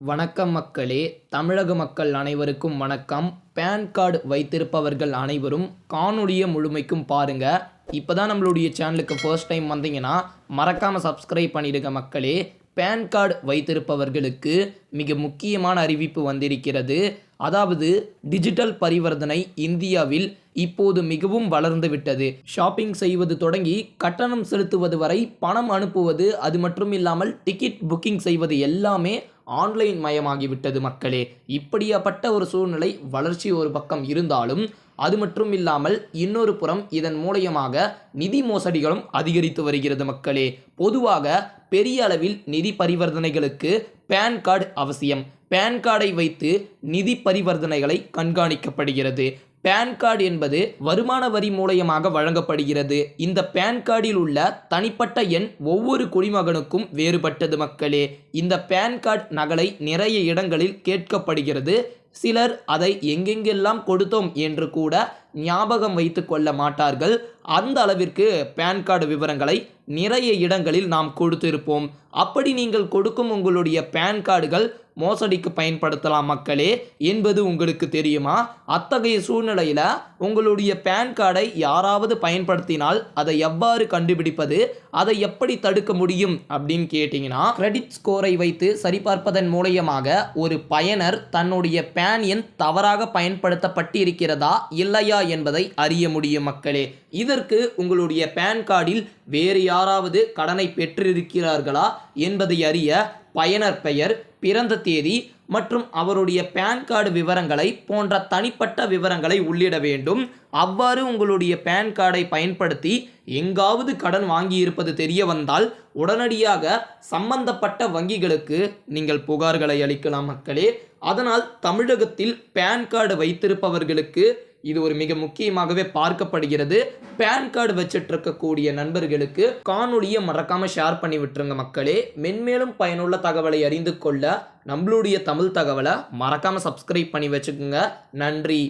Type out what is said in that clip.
வணக்கம் மக்களே. தமிழக மக்கள் அனைவருக்கும் வணக்கம். பேன் கார்டு வைத்திருப்பவர்கள் அனைவரும் காணொளியை முழுமைக்கும் பாருங்க. இப்போதான் நம்மளுடைய சேனலுக்கு ஃபர்ஸ்ட் டைம் வந்தீங்கன்னா மறக்காம சப்ஸ்கிரைப் பண்ணிடுங்க மக்களே. பேன் கார்டு வைத்திருப்பவர்களுக்கு மிக முக்கியமான அறிவிப்பு வந்திருக்கிறது. அதாவது டிஜிட்டல் பரிவர்த்தனை இந்தியாவில் இப்போது மிகவும் வளர்ந்து விட்டது. ஷாப்பிங் செய்வது தொடங்கி கட்டணம் செலுத்துவது வரை பணம் அனுப்புவது அது மட்டும் இல்லாமல் டிக்கெட் புக்கிங் செய்வது எல்லாமே ஆன்லைன் மயமாகிவிட்டது மக்களே. இப்படியாப்பட்ட ஒரு சூழ்நிலை வளர்ச்சி ஒரு பக்கம் இருந்தாலும் அது மட்டும் இல்லாமல் இன்னொரு புறம் இதன் மூலயமாக நிதி மோசடிகளும் அதிகரித்து வருகிறது மக்களே. பொதுவாக பெரிய அளவில் நிதி பரிவர்த்தனைகளுக்கு பேன் கார்டு அவசியம். பேன் கார்டை வைத்து நிதி பரிவர்த்தனைகளை கண்காணிக்கப்படுகிறது. பேன் கார்டு என்பது வருமான வரி மூலயமாக வழங்கப்படுகிறது. இந்த பேன் கார்டில் உள்ள தனிப்பட்ட எண் ஒவ்வொரு குடிமகனுக்கும் வேறுபட்டது மக்களே. இந்த பேன் கார்டு நகலை நிறைய இடங்களில் கேட்கப்படுகிறது. சிலர் அதை எங்கெங்கெல்லாம் கொடுத்தோம் என்று கூட ஞாபகம் வைத்து கொள்ள மாட்டார்கள். அந்த அளவிற்கு பேன் கார்டு விவரங்களை நிறைய இடங்களில் நாம் கொடுத்திருப்போம். அப்படி நீங்கள் கொடுக்கும் உங்களுடைய பேன் கார்டுகள் மோசடிக்கு பயன்படுத்தலாம் மக்களே என்பது உங்களுக்கு தெரியுமா? அத்தகைய சூழ்நிலையில் உங்களுடைய பேன் கார்டை யாராவது பயன்படுத்தினால் அதை எவ்வாறு கண்டுபிடிப்பது அதை எப்படி தடுக்க முடியும் அப்படின்னு கேட்டிங்கன்னா கிரெடிட் ஸ்கோரை வைத்து சரிபார்ப்பதன் மூலியமாக ஒரு பயனர் தன்னுடைய பேன் எண் தவறாக பயன்படுத்தப்பட்டு இருக்கிறதா இல்லையா என்பதை அறிய முடியும் மக்களே. இதற்கு உங்களுடைய பேன் கார்டில் வேறு யாராவது கடனை பெற்றிருக்கிறார்களா என்பதை அறிய பயனர் பெயர் பிறந்த தேதி மற்றும் அவருடைய பேன் கார்டு விவரங்களை போன்ற தனிப்பட்ட விவரங்களை உள்ளிட வேண்டும். அவ்வாறு உங்களுடைய பேன் கார்டை பயன்படுத்தி எங்காவது கடன் வாங்கியிருப்பது தெரிய வந்தால் உடனடியாக சம்பந்தப்பட்ட வங்கிகளுக்கு நீங்கள் புகார்களை அளிக்கலாம் மக்களே. அதனால் தமிழகத்தில் பேன் கார்டு வைத்திருப்பவர்களுக்கு இது ஒரு மிக முக்கியமாகவே பார்க்கப்படுகிறது. பேன் கார்டு வச்சுட்டு இருக்கக்கூடிய நண்பர்களுக்கு காணொலியை மறக்காம ஷேர் பண்ணி விட்டுருங்க மக்களே. மென்மேலும் பயனுள்ள தகவலை அறிந்து கொள்ள நம்மளுடைய தமிழ் தகவலை மறக்காம சப்ஸ்கிரைப் பண்ணி வச்சுக்கோங்க. நன்றி.